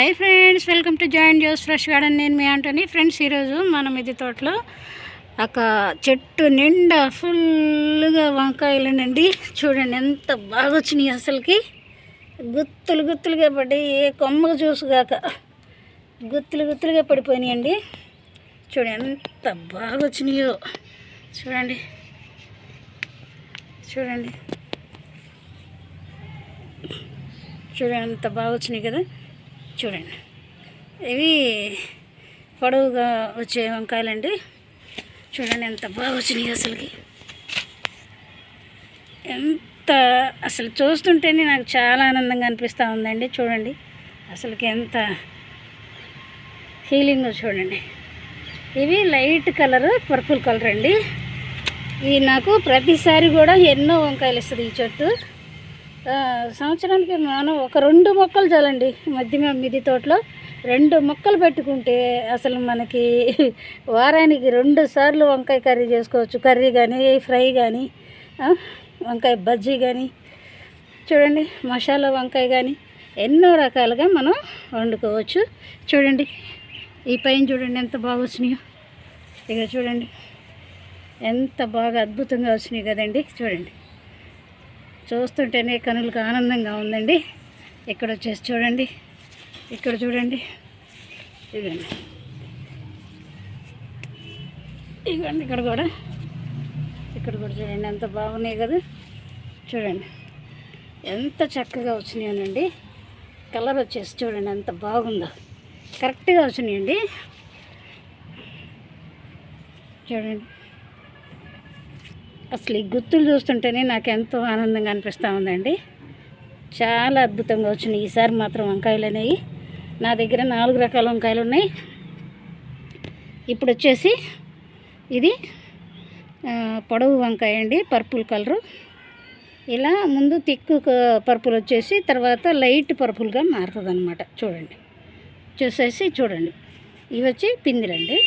Hi friends welcome to join Jo's fresh garden. నేను మీ అంటని friends ఈరోజు మనం ఇది తోటలో ఒక చెట్టు నిండా ఫుల్గా వంకాయలునండి చూడండి ఎంత బాగా వచ్చినాయి అసలుకి. గుత్తులు గుత్తులుగా పడి ఏ కొమ్మకు చూసుగాక గుత్తులు గుత్తులుగా పడిపోయినాయండి చూడండి ఎంత బాగా వచ్చినాయో. చూడండి. చూడండి. చూడండి ఎంత బాగా వచ్చినాయి కదా. చూడండి. ఇవి పొడవుగా వచ్చే వంకాయలండి. చూడండి ఎంత బాగా వచ్చినాయి అసలుకి. ఎంత అసలు చూస్తుంటేనే నాకు చాలా ఆనందంగా అనిపిస్తూ ఉందండి. చూడండి అసలుకి ఎంత హీలింగ్ చూడండి. ఇవి లైట్ కలర్ పర్పుల్ కలర్ అండి ఇవి నాకు ప్రతిసారి కూడా ఎన్నో వంకాయలు ఇస్తుంది ఈ చెట్టు. సంవత్సరానికి మనం ఒక రెండు మొక్కలు చాలండి. మధ్య మిది తోటలో రెండు మొక్కలు పెట్టుకుంటే అసలు మనకి వారానికి రెండు సార్లు వంకాయ కర్రీ చేసుకోవచ్చు. కర్రీ కానీ ఫ్రై కానీ వంకాయ బజ్జీ కానీ చూడండి మసాలా వంకాయ కానీ ఎన్నో రకాలుగా మనం వండుకోవచ్చు. చూడండి ఈ పైన చూడండి ఎంత బాగా వచ్చినాయో. ఇక చూడండి ఎంత బాగా అద్భుతంగా వచ్చినాయి కదండి. చూడండి. చూస్తుంటేనే కనులకు ఆనందంగా ఉందండి. ఇక్కడ వచ్చేసి చూడండి. ఇక్కడ చూడండి. ఇదండి ఇదిగోండి ఇక్కడ కూడా. ఇక్కడ కూడా చూడండి ఎంత బాగున్నాయి కదా. చూడండి. ఎంత చక్కగా వచ్చినాయోనండి. కలర్ వచ్చేసి చూడండి ఎంత బాగుందో. కరెక్ట్గా వచ్చినాయండి. చూడండి. అసలు ఈ గుత్తులు చూస్తుంటేనే నాకు ఎంతో ఆనందంగా అనిపిస్తూ ఉందండి. చాలా అద్భుతంగా వచ్చినాయి. ఈసారి మాత్రం వంకాయలు అనేవి. నా దగ్గర నాలుగు రకాల వంకాయలు ఉన్నాయి. ఇప్పుడు వచ్చేసి ఇది పొడవు వంకాయ అండి పర్పుల్ కలరు. ఇలా ముందు తిక్కు పర్పుల్ వచ్చేసి తర్వాత లైట్ పర్పుల్గా మారుతుంది అనమాట చూడండి. చూసేసి చూడండి. ఇవి వచ్చి పిందిలండి.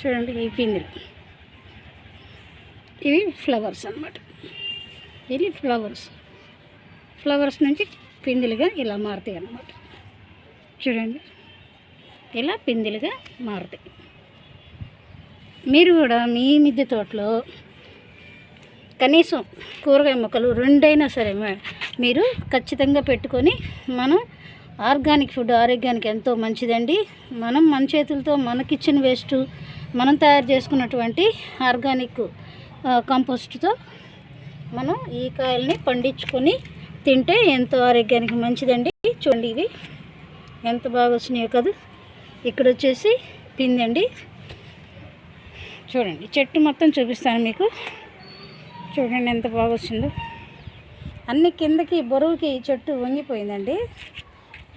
చూడండి ఈ పిందిలు. ఇవి ఫ్లవర్స్ అన్నమాట. ఇవి ఫ్లవర్స్. ఫ్లవర్స్ నుంచి పిందులుగా ఇలా మారుతాయి అన్నమాట. చూడండి. ఇలా పిందులుగా మారుతాయి. మీరు కూడా మీ మిద్దె తోటలో కనీసం కూరగాయ మొక్కలు రెండైనా సరే మే- మీరు ఖచ్చితంగా పెట్టుకొని మనం ఆర్గానిక్ ఫుడ్ ఆరోగ్యానికి ఎంతో మంచిదండి. మనం మన చేతులతో మన కిచెన్ వేస్ట్ మనం తయారు చేసుకున్నటువంటి ఆర్గానిక్ కంపోస్ట్తో మనం ఈ కాయల్ని పండించుకొని తింటే ఎంతో ఆరోగ్యానికి మంచిదండి. చూడండి ఇవి ఎంత బాగా వచ్చినాయో కదా. ఇక్కడ వచ్చేసి పిందండి చూడండి చెట్టు మొత్తం చూపిస్తాను మీకు. చూడండి ఎంత బాగా వచ్చిందో అన్ని కిందకి బరువుకి చెట్టు వంగిపోయిందండి.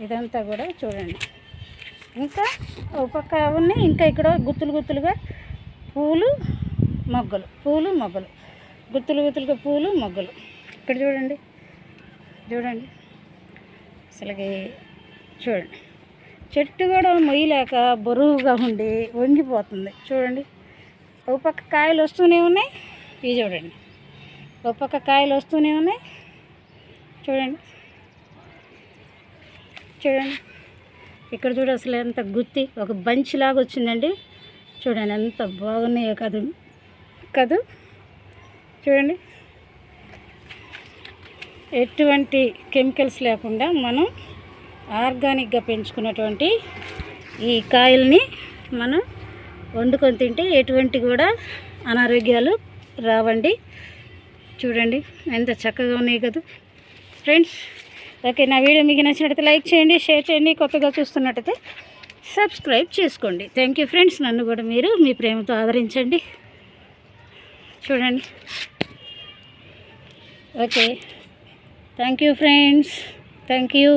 ఇదంతా కూడా చూడండి. ఇంకా ఒక్కొక్క ఉన్నాయి ఇంకా ఇక్కడ గుత్తులు గుత్తులుగా పూలు మొగ్గలు పూలు మొగ్గలు. గుత్తులు గుత్తులుగా పూలు మొగ్గలు. ఇక్కడ చూడండి. చూడండి. అసలుకి చూడండి. చెట్టు కూడా మొయ్యలేక బరువుగా ఉండి వంగిపోతుంది. చూడండి. ఒక పక్క కాయలు వస్తూనే ఉన్నాయి. ఇవి చూడండి. ఒక పక్క కాయలు వస్తూనే ఉన్నాయి. చూడండి. చూడండి. ఇక్కడ చూడ అసలు ఎంత గుత్తి. ఒక బంచ్ లాగా వచ్చిందండి. చూడండి ఎంత బాగున్నాయో కదా కదూ. చూడండి. ఎటువంటి కెమికల్స్ లేకుండా మనం ఆర్గానిక్గా పెంచుకున్నటువంటి ఈ కాయల్ని మనం వండుకొని తింటే ఎటువంటి కూడా అనారోగ్యాలు రావండి. చూడండి ఎంత చక్కగా ఉన్నాయి కదా. ఫ్రెండ్స్ ఓకే నా వీడియో మీకు నచ్చినట్టయితే లైక్ చేయండి షేర్ చేయండి కొత్తగా చూస్తున్నట్టయితే సబ్స్క్రైబ్ చేసుకోండి. Thank you friends. నన్ను కూడా మీరు మీ ప్రేమతో ఆదరించండి. చూడండి okay thank you friends thank you